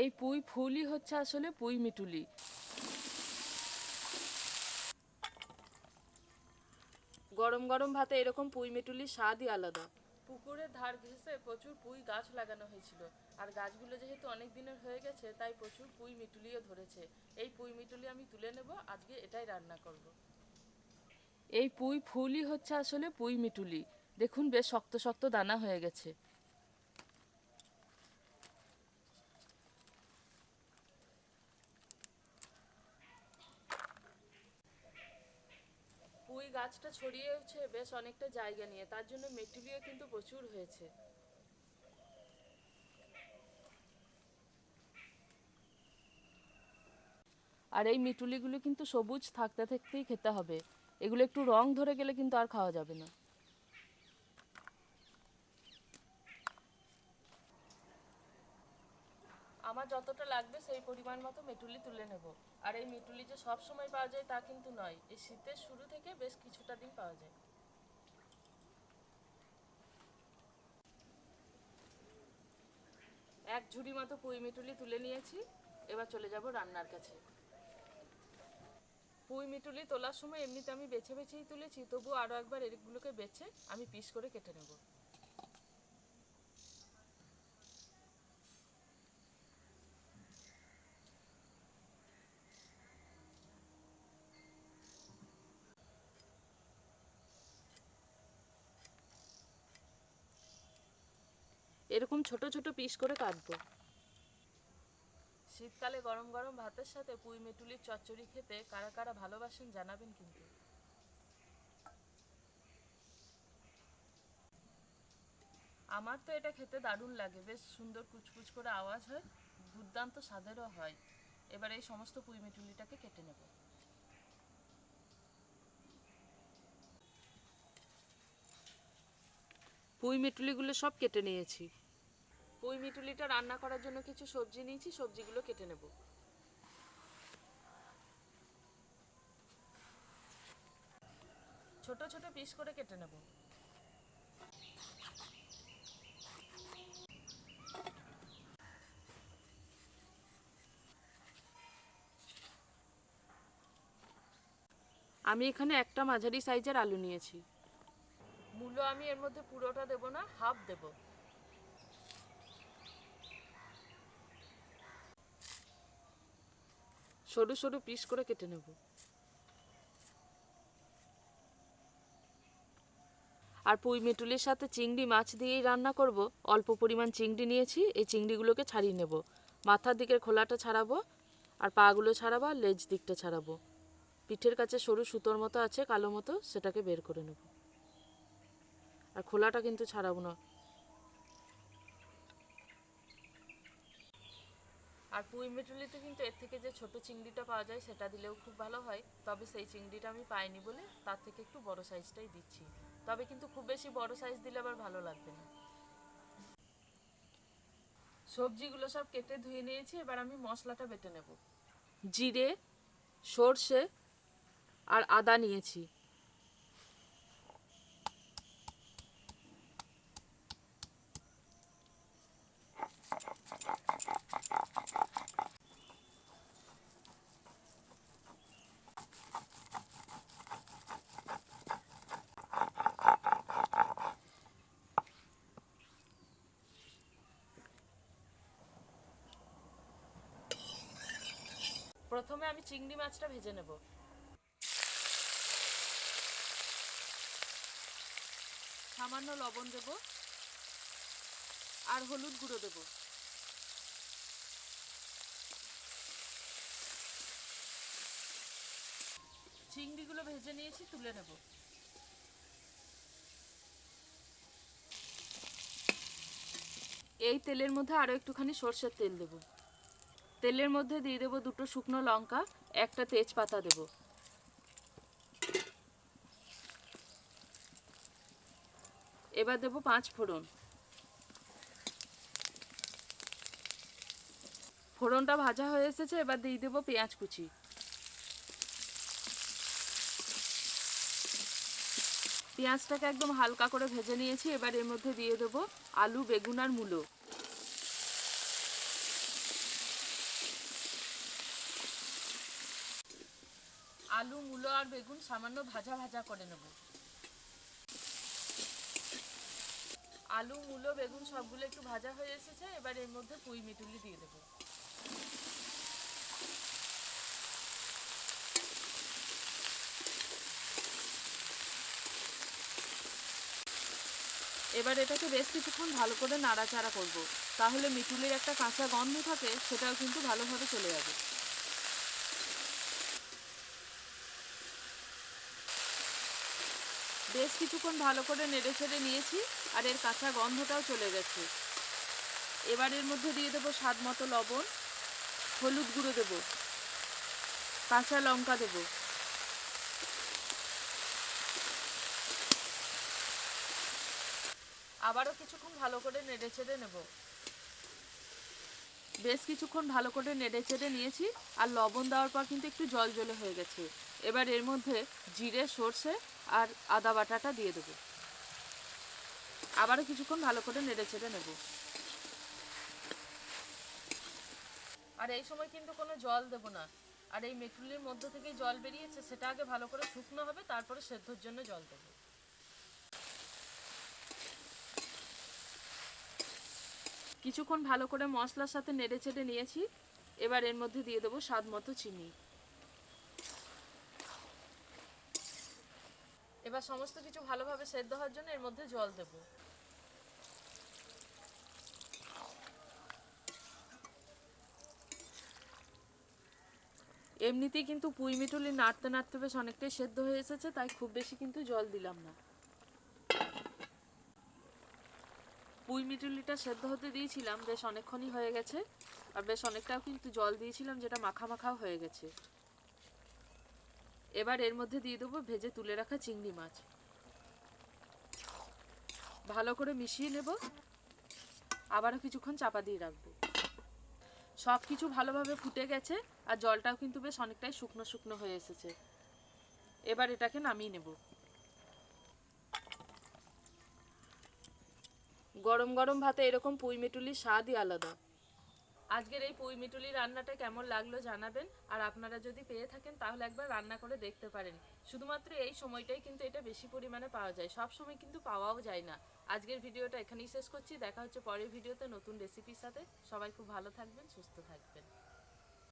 এই পুঁই ফুলই হচ্ছে আসলে পুঁই মিটুলি। গরম গরম ভাতে এরকম পুঁই মিটুলির স্বাদই আলাদা। পুকুরের ধার ঘেঁষে প্রচুর পুঁই গাছ লাগানো হয়েছিল। আর গাছগুলো যেহেতু অনেক দিনের হয়ে গেছে তাই প্রচুর পুঁই মিটুলিও ধরেছে। এই পুঁই মিটুলি আমি তুলে নেব আজকে এটাই রান্না করব। এই পুঁই ফুলই হচ্ছে আসলে পুঁই মিটুলি। দেখুন বেশ শক্ত শক্ত দানা হয়ে গেছে। গাছটা ছড়িয়েছে বেশ অনেকটা জায়গা নিয়ে, তার জন্য মেটেরিয়াল কিন্তু প্রচুর হয়েছে। আর এই মিটুলিগুলো কিন্তু সবুজ থাকতে থাকতেই খেতে হবে। এগুলো একটু রং ধরে গেলে কিন্তু আর খাওয়া যাবে না। আমার যতটা লাগবে সেই পরিমাণ মতো মেটুলি তুলে নেব। আর এই মেটুলি যে সব সময় পাওয়া যায় তা কিন্তু নয়, এই শীতের শুরু থেকে বেশ কিছুটা দিন পাওয়া যায়। এক ঝুড়ি মতো পুঁই মিটুলি তুলে নিয়েছি, এবার চলে যাব রান্নার কাছে। পুঁই মিটুলি তোলার সময় এমনিতে আমি বেছে বেছেই তুলেছি তবু আরও একবার এগুলোকে বেছে আমি পিস করে কেটে নেব। এরকম ছোট ছোট পিস করে কাটবো। শীতকালে গরম গরম ভাতের সাথে পুঁই মেটুলির চচ্চড়ি খেতে কারা কারা ভালোবাসেন জানাবেন কিন্তু। আমার তো এটা খেতে দারুণ লাগে বেশ সুন্দর কুচকুচ করে আওয়াজ হয় দুর্দান্ত স্বাদেরও হয়। এবার এই সমস্ত পুঁই মেটুলিটাকে কেটে নেব। পুঁই মেটুলিগুলো সব কেটে নিয়েছি। পুঁই মিটুলিটা রান্না করার জন্য কিছু সবজি নিয়েছি, সবজিগুলো কেটে নেব। ছোট ছোট পিস করে কেটে নেব। আমি এখানে একটা মাঝারি সাইজের আলু নিয়েছি। মূলো আমি এর মধ্যে পুরোটা দেব না, হাফ দেবো। সরু সরু পিস করে কেটে নেব। আর পুঁই মেটুলির সাথে চিংড়ি মাছ দিয়েই রান্না করব। অল্প পরিমাণ চিংড়ি নিয়েছি, এই চিংড়িগুলোকে ছাড়িয়ে নেব। মাথার দিকের খোলাটা ছাড়াবো আর পাগুলো ছাড়াবো আর লেজ দিকটা ছাড়াবো। পিঠের কাছে সরু সুতোর মতো আছে, কালো মতো, সেটাকে বের করে নেব। আর খোলাটা কিন্তু ছাড়াবো না। আর পুঁই মেটুলিতে কিন্তু এর থেকে যে ছোট চিংড়িটা পাওয়া যায়, সেটা দিলেও খুব ভালো হয়। তবে সেই চিংড়িটা আমি পাইনি বলে তার থেকে একটু বড় সাইজটাই দিচ্ছি। তবে কিন্তু খুব বেশি বড় সাইজ দিলে আবার ভালো লাগবে না। সবজিগুলো সব কেটে ধুয়ে নিয়েছি, এবার আমি মশলাটা বেটে নেব। জিরে, সর্ষে আর আদা নিয়েছি। প্রথমে আমি চিংড়ি মাছটা ভেজে নেব। সামান্য লবণ দেব। আর হলুদ গুঁড়ো দেব। চিংড়িগুলো ভেজে নিয়েছি, তুলে নেব। এই তেলের মধ্যে আরও একটুখানি সর্ষের তেল দেবো। তেলের মধ্যে দিয়ে দেবো দুটো শুকনো লঙ্কা, একটা তেজপাতা দেব। এবার দেবো পাঁচ ফোড়ন। ফোড়নটা ভাজা হয়ে এসেছে, এবার দিয়ে দেবো পেঁয়াজ কুচি। পেঁয়াজটাকে একদম হালকা করে ভেজে নিয়েছি, এবার এর মধ্যে দিয়ে দেবো আলু, বেগুন আর মূলো। আলু, মূলো আর বেগুন সামান্য ভাজা ভাজা করে নেব আলু, মূলো, বেগুন সবগুলো একটু ভাজা হয়ে এসেছে, এবার এর মধ্যে পুঁই মিটুলি দিয়ে দেবো এবার এটাকে বেশ কিছুক্ষণ ভালো করে নাড়াচাড়া করব। তাহলে মিটুলির একটা কাঁচা গন্ধ থাকে, সেটাও কিন্তু ভালোভাবে চলে যাবে বেশ কিছুক্ষণ ভালো করে নেড়ে ছেড়ে নিয়েছি আর এর কাঁচা গন্ধটাও চলে গেছে। এবার এর মধ্যে দিয়ে দেবো স্বাদ মতো লবণ, হলুদ গুঁড়ো দেবো, কাঁচা লঙ্কা দেবো। আবারও কিছুক্ষণ ভালো করে নেড়ে ছেড়ে নেব। বেশ কিছুক্ষণ ভালো করে নেড়ে চেড়ে নিয়েছি আর লবণ দেওয়ার পর কিন্তু একটু জল জলে হয়ে গেছে। এবার এর মধ্যে জিরে, সর্ষে আর আদা বাটাটা দিয়ে দেবো। আবারও কিছুক্ষণ ভালো করে নেড়ে চেড়ে নেব। আর এই সময় কিন্তু কোনো জল দেব না। আর এই মেটুলির মধ্য থেকে জল বেরিয়েছে, সেটা আগে ভালো করে শুকনো হবে, তারপরে সেদ্ধর জন্য জল দেবো। কিছুক্ষণ ভালো করে মশলার সাথে নেড়ে চেড়ে নিয়েছি। এবার এর মধ্যে দিয়ে দেবো স্বাদ মতো চিনি। এবার সমস্ত কিছু ভালোভাবে সেদ্ধ হওয়ার জন্য এর মধ্যে জল দেবো। এমনিতেই কিন্তু পুঁই মিটুলি নাড়তে নাড়তে বেশ অনেকটাই সেদ্ধ হয়ে এসেছে, তাই খুব বেশি কিন্তু জল দিলাম না। পুঁই মিটুলিটা সেদ্ধ হতে দিয়েছিলাম, বেশ অনেকক্ষণই হয়ে গেছে, আর বেশ অনেকটাও কিন্তু জল দিয়েছিলাম, যেটা মাখা মাখাও হয়ে গেছে। এবার এর মধ্যে দিয়ে দেবো ভেজে তুলে রাখা চিংড়ি মাছ। ভালো করে মিশিয়ে নেব। আবারও কিছুক্ষণ চাপা দিয়ে রাখব। সব কিছু ভালোভাবে ফুটে গেছে আর জলটাও কিন্তু বেশ অনেকটাই শুকনো শুকনো হয়ে এসেছে। এবার এটাকে নামিয়ে নেব। গরম গরম ভাতে এরকম পুঁই মিটুলির স্বাদই আলাদা। আজকের এই পুঁই মিটুলি রান্নাটা কেমন লাগল জানাবেন। আর আপনারা যদি পেয়ে থাকেন, তাহলে একবার রান্না করে দেখতে পারেন। শুধুমাত্র এই সময়টাই কিন্তু এটা বেশি পরিমাণে পাওয়া যায়। সব সময় কিন্তু পাওয়াও যায় না। আজকের ভিডিওটা এখানেই শেষ করছি। দেখা হচ্ছে পরের ভিডিওতে নতুন রেসিপির সাথে। সবাই খুব ভালো থাকবেন, সুস্থ থাকবেন।